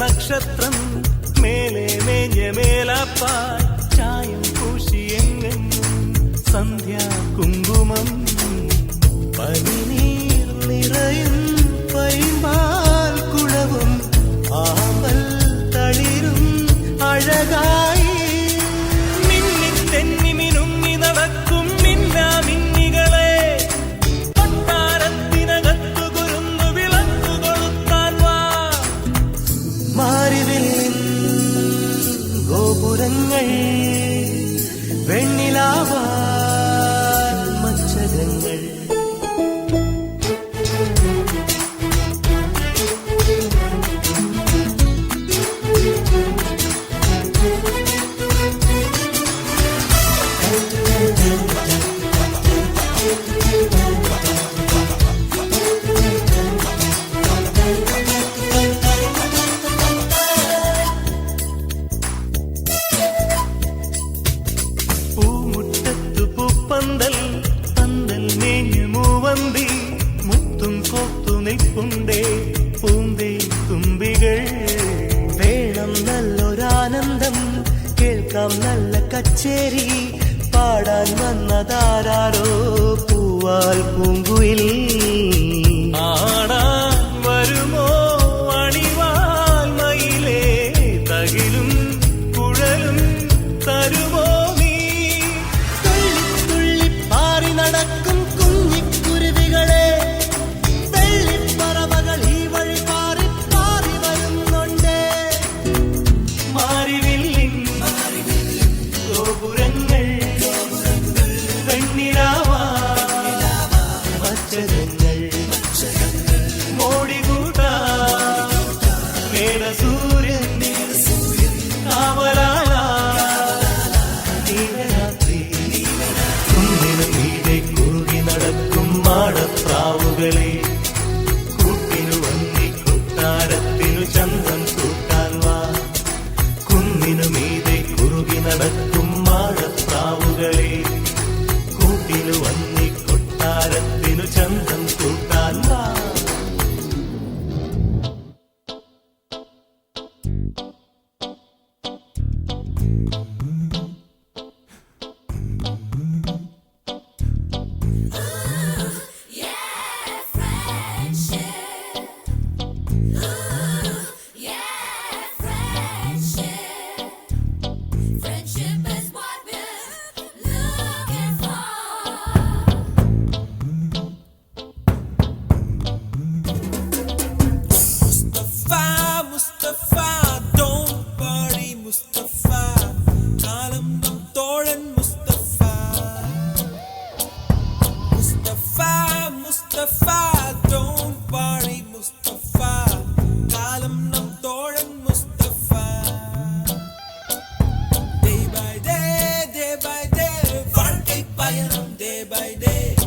നക്ഷത്രം മേലെ മേഞ്ഞ മേലാപ്പാൽ ചായം പൂശിയെങ്ങും സന്ധ്യ കുങ്കുമം പൂവാൻ വന്നതാരാരോ പൂവാൽ പൂങ്കുയിൽ fire day by day.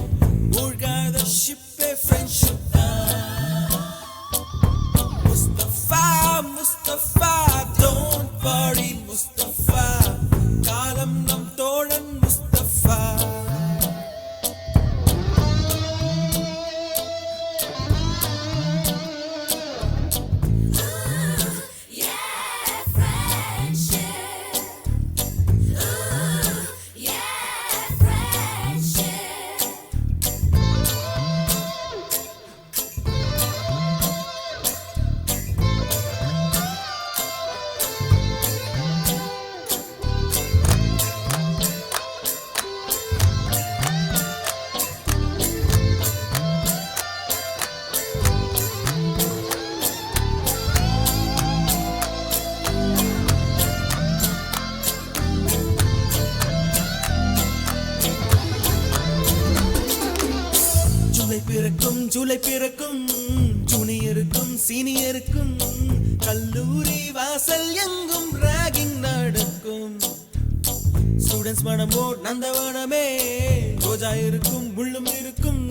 பிறக்கும் ஜூனியருக்கும் சீனியருக்கும் கல்லூரி வாசல் எங்கும் ராகிங் நடக்கும். ஸ்டூடெண்ட்ஸ் மனமோ நந்தவனமே ரோஜா இருக்கும் முள்ளும் இருக்கும்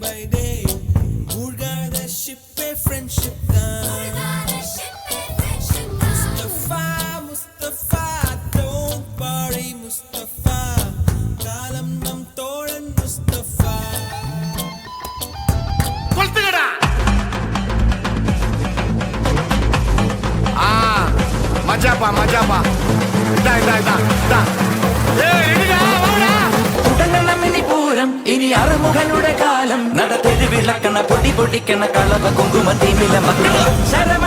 பை டே மூழ்காத ஷிப்பே ஃப்ரெண்ட்ஷிப் தான் முஸ்தஃபா முஸ்தஃபா இதா இதா இதா இதா ஏய் எடுடா അറുമുഖനുടെ കാലം. നട തെരുവിളക്കണ പൊടി പൊടിക്കണ കളവ കുങ്കുമത്തി വില മക്കൾ ശരമ